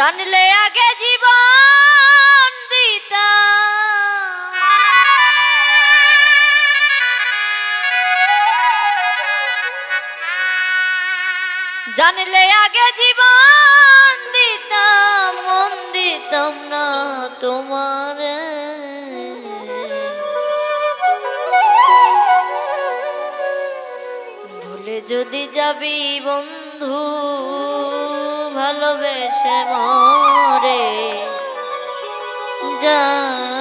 জানলে আগে জীবন দিতা জানলে আগে জীবন দিতাম, মন দিতাম না তোমার। ভুলে যদি যাবি বন্ধু ভালোবেসে মরে। জানে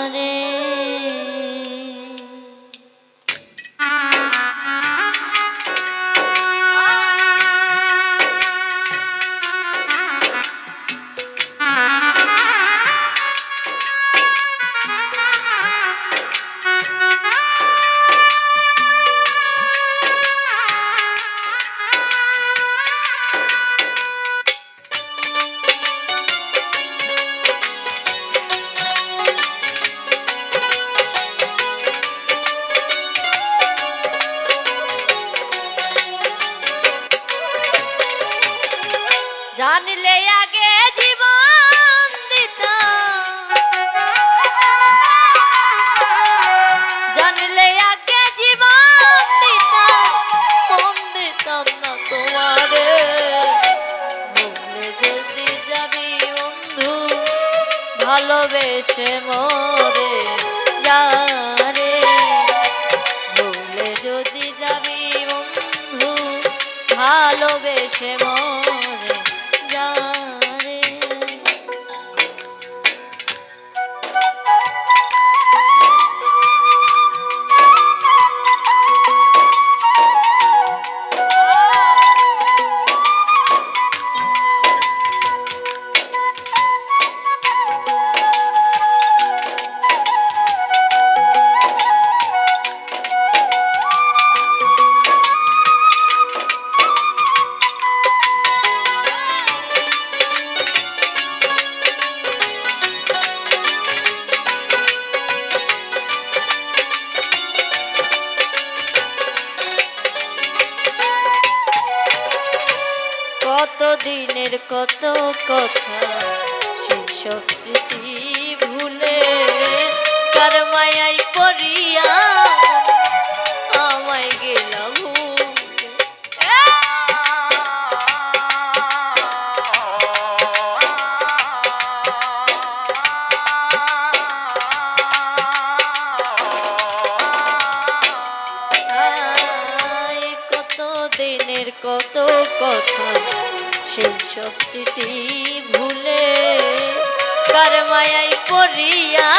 ভালোবেসে মরে যদি দিনের কত কথা সেসব স্মৃতি ভুলে কার মায়াই পড়িয়া আমায় গেলাম কত দিনের কত কথা সেই সব স্মৃতি ভুলে কার মায়াই পড়িয়া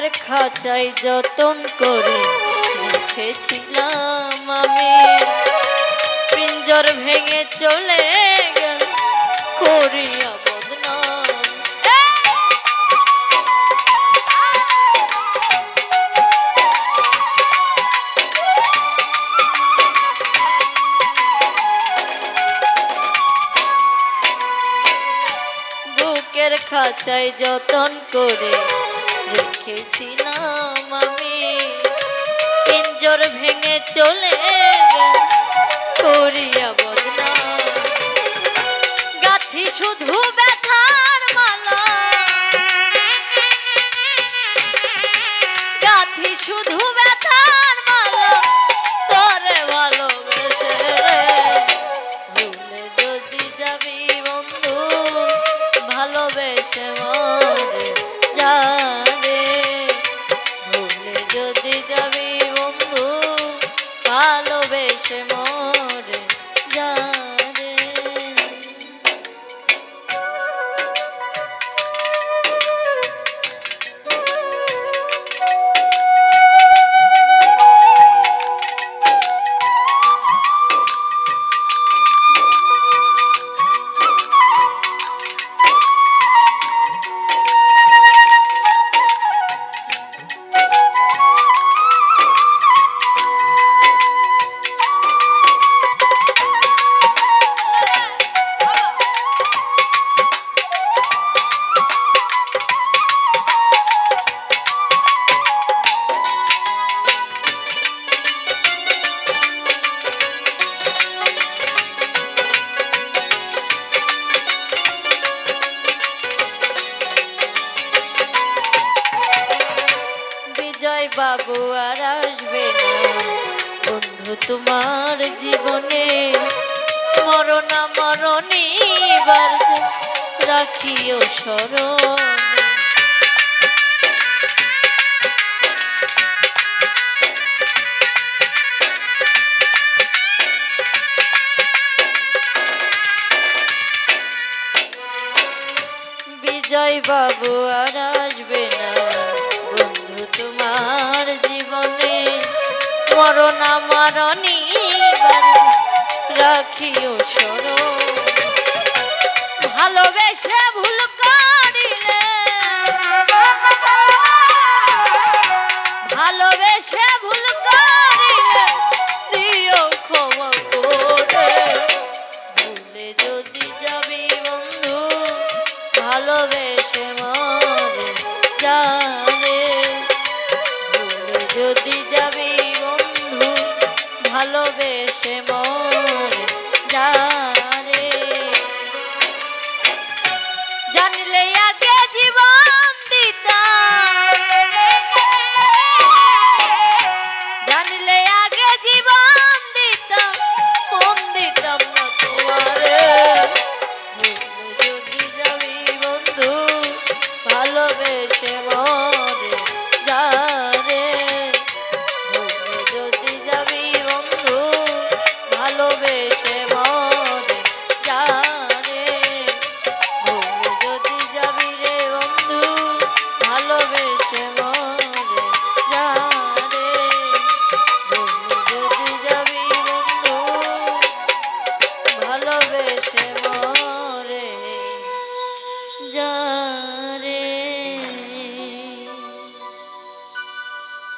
সোনার খাঁচায় যতন করে রেখেছিলাম আমি। পিঞ্জর ভেঙে চলে গেল করিয়া বুকের যতন করে রেখেছিলাম আমি। পিঞ্জর ভেঙে চলে করিয়া বদনা। গাথি শুধু ব্যথার মালা। গাথি শুধু বিজয় বাবু আর আসবে না। বন্ধু, তোমার জীবনে মরণা মরণী রাখিও স্মরণে। বিজয় বাবু আর আসবে মরণা মারণী রাখিও সর ভালোবেসে shit, shit, shit.